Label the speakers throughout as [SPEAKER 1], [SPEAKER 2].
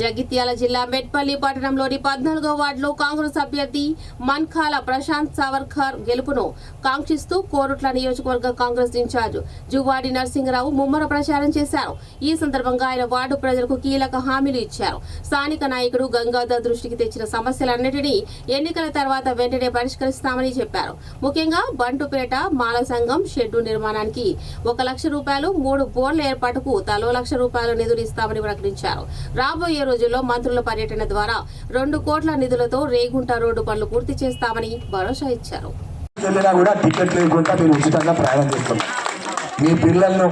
[SPEAKER 1] జగిత్యాల జిల్లా మెట్పల్లి పట్టణంలోని పద్నాలుగో వార్డులో కాంగ్రెస్ అభ్యర్థి మన్ఖాల ప్రశాంత్ సావర్కర్ గెలుపును కాంక్షిస్తూ కోరుట్ల నియోజకవర్గ Congress in charge Juvvadi Narasimharao ముమ్మర ప్రచారం చేశారు. ఈ సందర్భంగా ఆయన వార్డు ప్రజలకు కీలక హామీలు ఇచ్చారు. స్థానిక నాయకుడు గంగాధర్ దృష్టికి తెచ్చిన సమస్యలన్నింటినీ ఎన్నికల తర్వాత వెంటనే పరిష్కరిస్తామని చెప్పారు. ముఖ్యంగా బంటుపేట మాల సంఘం షెడ్డు నిర్మాణానికి ఒక లక్ష రూపాయలు మూడు బోర్ల ఏర్పాటుకు తలో లక్ష రూపాయలు నిధులు ఇస్తామని ప్రకటించారు. రాబోయే రోజుల్లో మంత్రుల పర్యటన ద్వారా రెండు కోట్ల నిధులతో రేగుంట రోడ్డు పనులు పూర్తి చేస్తామని భరోసా ఇచ్చారు.
[SPEAKER 2] కూడా టికెట్ లేకుండా మీరు ఉచితంగా ప్రయాణం చేస్తాం. మీ పిల్లలను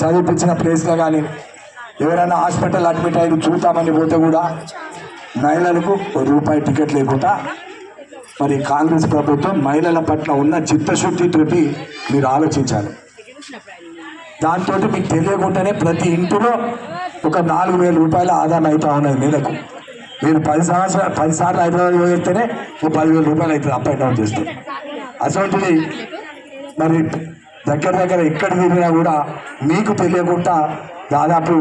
[SPEAKER 2] చదివించిన ప్లేస్లో కానీ ఎవరైనా హాస్పిటల్ అడ్మిట్ అయ్యి చూద్దామని పోతే కూడా మహిళలకు ఒక రూపాయి టికెట్ లేకుండా మరి కాంగ్రెస్ ప్రభుత్వం మహిళల పట్ల ఉన్న చిత్తశుద్ధితోటి మీరు ఆలోచించాలి. దాంతో మీకు తెలియకుండానే ప్రతి ఇంటిలో ఒక నాలుగు వేల రూపాయల ఆదాయం అవుతా ఉన్నది నెలకు. మీరు పది సంవత్సరాలు పది సార్లు హైదరాబాద్ పోయితేనే ఒక పదివేల రూపాయలు అవుతుంది అప్ అండ్ డౌన్ చేస్తే. అటువంటిది మరి దగ్గర దగ్గర ఎక్కడ తిరిగినా కూడా మీకు తెలియకుండా దాదాపు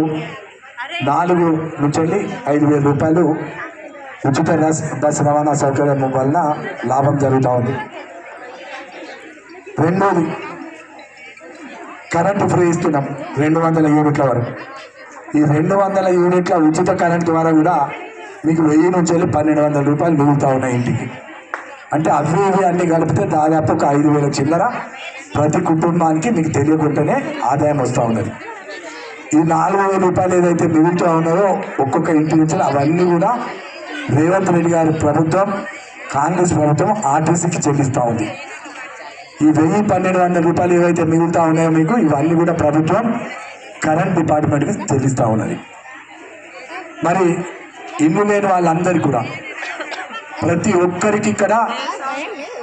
[SPEAKER 2] నాలుగు నుంచి వెళ్ళి ఐదు వేల రూపాయలు ఉచిత బస్ బస్ రవాణా సౌకర్యం వలన లాభం జరుగుతూ ఉంది. రెండోది కరెంటు ఫ్రీ ఇస్తున్నాం రెండు వందల యూనిట్ల వరకు. ఈ రెండు వందల యూనిట్ల ఉచిత కరెంట్ ద్వారా కూడా మీకు వెయ్యి నుంచి వెళ్ళి పన్నెండు వందల రూపాయలు మిగులుతూ ఉన్నాయి ఇంటికి. అంటే అవి ఇవి అన్ని కలిపితే దాదాపు ఒక ఐదు వేల చిల్లర ప్రతి కుటుంబానికి మీకు తెలియకుండానే ఆదాయం వస్తూ ఉన్నది. ఈ నాలుగు వేల రూపాయలు ఏదైతే మిగులుతూ ఉన్నదో ఒక్కొక్క ఇంటి నుంచి అవన్నీ కూడా రేవంత్ రెడ్డి గారి ప్రభుత్వం కాంగ్రెస్ ప్రభుత్వం ఆర్టీసీకి చెల్లిస్తూ ఉంది. ఈ వెయ్యి పన్నెండు వందల రూపాయలు ఏవైతే మిగులుతూ ఉన్నాయో మీకు ఇవన్నీ కూడా ప్రభుత్వం కరెంట్ డిపార్ట్మెంట్కి చెల్లిస్తూ ఉన్నది. మరి ఇల్లు లేని వాళ్ళందరికీ కూడా ప్రతి ఒక్కరికి ఇక్కడ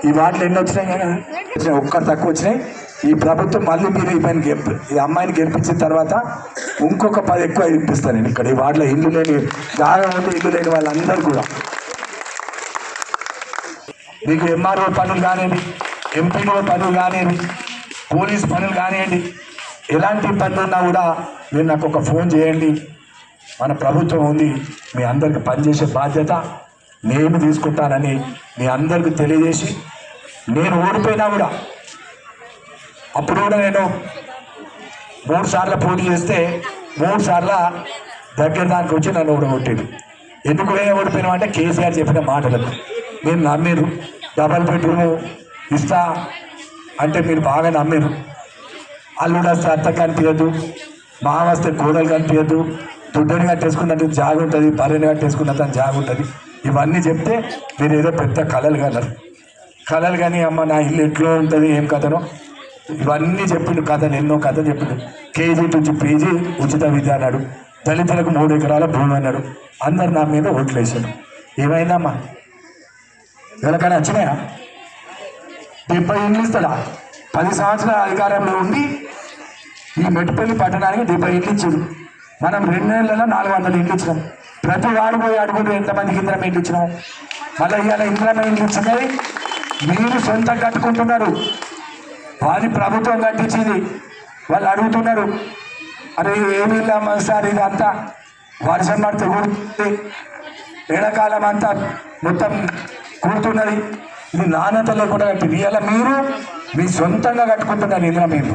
[SPEAKER 2] ఈ వాటిలో ఎన్ని వచ్చినాయి కదా? వచ్చినాయి ఒక్కరు తక్కువ వచ్చినాయి. ఈ ప్రభుత్వం మళ్ళీ మీరు ఈ పైన గెలిపి ఈ అమ్మాయిని గెలిపించిన తర్వాత ఇంకొక పది ఎక్కువ ఇప్పిస్తాను నేను ఇక్కడ. ఈ వాటిలో ఇల్లు లేని జాగా ఉంటే ఇల్లు లేని వాళ్ళందరూ కూడా. మీకు ఎంఆర్ఓ పనులు కానివ్వండి ఎంపీఓ పనులు కానివ్వండి పోలీస్ పనులు కానివ్వండి ఎలాంటి పనులు ఉన్నా కూడా మీరు నాకు ఒక ఫోన్ చేయండి. మన ప్రభుత్వం ఉంది. మీ అందరికి పనిచేసే బాధ్యత నేను తీసుకుంటానని మీ అందరికి తెలియజేసి నేను ఓడిపోయినా కూడా అప్పుడు కూడా నేను మూడు సార్లు పోటీ చేస్తే మూడు సార్ల దగ్గర దానికి వచ్చి నన్ను ఓడగొట్టింది. ఎందుకు ఓడిపోయినా అంటే కేసీఆర్ చెప్పిన మాటలకు. మీరు నమ్మిరు డబల్ బెడ్రూమ్ ఇస్తా అంటే మీరు బాగా నమ్మిరు అల్లుడు వస్తే అత్త కనిపించదు మామ వస్తే కోడలు కనిపించదు దుడ్డని కట్టేసుకున్నట్టు జాగ ఉంటుంది బర్రెని కట్టేసుకున్నట్టు జాగ ఉంటుంది ఇవన్నీ చెప్తే మీరు ఏదో పెద్ద కళలు కలరు కళలు కానీ అమ్మ నా ఇల్లు ఎట్లా ఉంటుంది ఏం కథనో? ఇవన్నీ చెప్పిండు కథలు ఎన్నో కథ చెప్పిండు. కేజీ నుంచి పీజీ ఉచిత విద్య అన్నాడు. దళితులకు మూడు ఎకరాల భూమి అన్నాడు. అందరు నా మీద ఓట్లు వేసాడు ఏమైందమ్మా? ఎవరికైనా వచ్చినాయా? డెబ్బై ఇండ్లు ఇస్తాడా? పది సంవత్సరాల అధికారంలో ఉండి ఈ మెట్టుపల్లి పట్టణానికి డెబ్బై ఇండ్లు ఇచ్చాడు. మనం రెండు నెలలలో నాలుగు వందల ఇండ్లు ఇచ్చినాం. ప్రతి వాడు పోయి అడుగుడు ఎంతమందికి ఇంద్రమ ఇండ్లు ఇచ్చినాం మళ్ళీ ఇవాళ ఇంద్రమ ఇండ్లు ఇచ్చినవి మీరు సొంతం కట్టుకుంటున్నారు. వారి ప్రభుత్వం కట్టించింది. వాళ్ళు అడుగుతున్నారు. అరే ఏమి ఇల్లమ్మా సార్ ఇది అంతా వర్షం పడితే కూడుతుంది ఎండాకాలం అంతా మొత్తం కూడుతున్నది ఇది నాణ్యత లేకుండా కట్టింది. ఇలా మీరు మీ సొంతంగా కట్టుకుంటున్నారు ఇందులో మీరు